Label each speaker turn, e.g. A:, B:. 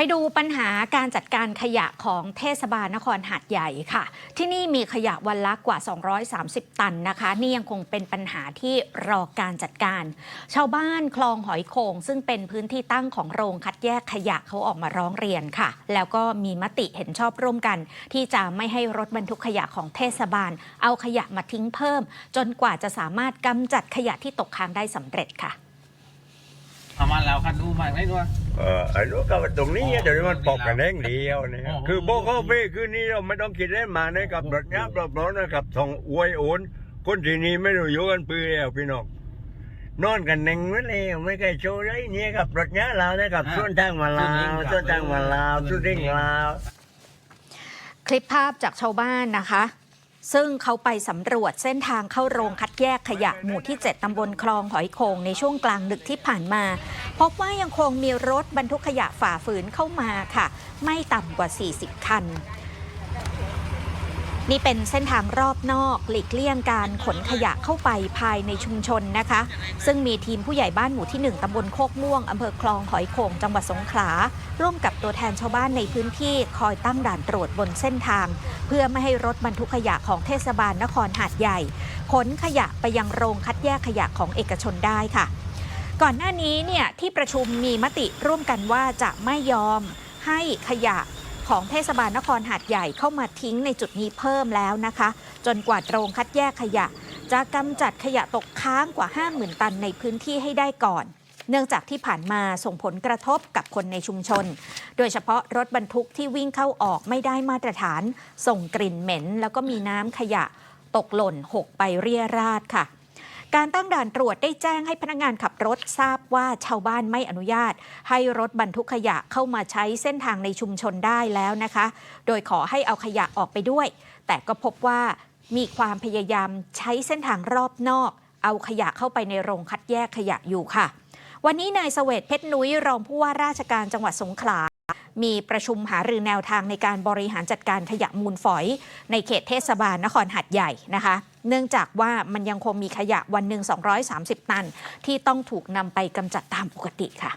A: ไปดูปัญหาการจัดการขยะของเทศบาลนครหาดใหญ่ค่ะ ที่นี่มีขยะวันละกว่า 230 ตันนะคะ นี่ยังคงเป็นปัญหาที่รอการจัดการ ชาวบ้านคลองหอยโขงซึ่งเป็นพื้นที่ตั้งของโรงคัดแยกขยะเขาออกมาร้องเรียนค่ะ แล้วก็มีมติเห็นชอบร่วมกัน ที่จะไม่ให้รถบรรทุกขยะของเทศบาล เอาขยะมาทิ้งเพิ่ม จนกว่าจะสามารถกำจัดขยะที่ตกค้างได้สำเร็จค่ะ
B: ทำมาแล้วคันดูมาไม่ด้วย
C: เออไอ้ลูกก็ตรงนี้เดี๋ยวนี้มันปอกกันแห้งเดียวเนี่ย
B: อ๋อ
C: คือโบโคเฟ่คือนี่เราไม่ต้องคิดเล่นมาในกับรถยับรถร้อนนะครับทองอวยโอนคนที่นี่ไม่รู้อยู่กันปืนแล้วพี่น้องนอนกันหนึ่งนั่นเองไม่เคยโชว์เลยเนี่ยกับรถยับเรานะครับส่วนทางมาลาวส่วนทางมาลาวส่วนทางลาว
A: คลิปภาพจากชาวบ้านนะคะ ซึ่งเขาไปสำรวจเส้นทางเข้าโรงคัดแยกขยะหมู่ที่ 7 ตำบลคลองหอยโขงในช่วงกลางดึกที่ผ่านมา พบว่ายังคงมีรถบรรทุกขยะฝ่าฝืนเข้ามาค่ะ ไม่ต่ำกว่า 40 คัน นี่เป็นเส้นทางรอบนอกหลีกเลี่ยงการขนขยะเข้าไปภายในชุมชนนะคะ ซึ่งมีทีมผู้ใหญ่บ้านหมู่ที่ 1 ตำบลโคกม่วง อำเภอคลองหอยโขงจังหวัดสงขลา ร่วมกับตัวแทนชาวบ้านในพื้นที่คอยตั้งด่านตรวจบนเส้นทาง เพื่อไม่ให้รถบรรทุกขยะของเทศบาลนครหาดใหญ่ ขนขยะไปยังโรงคัดแยกขยะของเอกชนได้ค่ะ ก่อนหน้านี้เนี่ยที่ประชุมมีมติร่วมกันว่าจะไม่ยอมให้ขยะของเทศบาลนครหาดใหญ่เข้ามาทิ้งในจุดนี้เพิ่มแล้วนะคะ จนกว่าโรงคัดแยกขยะ จะกำจัดขยะตกค้างกว่า 50,000 ตันในพื้นที่ให้ได้ก่อน เนื่องจากที่ผ่านมาส่งผลกระทบกับคนในชุมชน โดยเฉพาะรถบรรทุกที่วิ่งเข้าออกไม่ได้มาตรฐาน ส่งกลิ่นเหม็น แล้วก็มีน้ำขยะตกหล่นหกไปเรียราดค่ะ การตั้งด่านตรวจได้แจ้งให้พนักงานขับรถทราบว่าชาวบ้านไม่อนุญาต ให้รถบรรทุกขยะเข้ามาใช้เส้นทางในชุมชนได้แล้วนะคะ โดยขอให้เอาขยะออกไปด้วย แต่ก็พบว่ามีความพยายามใช้เส้นทางรอบนอก เอาขยะเข้าไปในโรงคัดแยกขยะอยู่ค่ะ วันนี้นายเสวตเพชรนุ้ยรองผู้ว่าราชการจังหวัดสงขลา มีประชุมหารือแนวทางในการบริหารจัดการขยะมูลฝอย ในเขตเทศบาลนครหัดใหญ่นะคะ เนื่องจากว่ามันยังคงมีขยะวันหนึ่ง230 ตัน ที่ต้องถูกนำไปกำจัดตามปกติค่ะ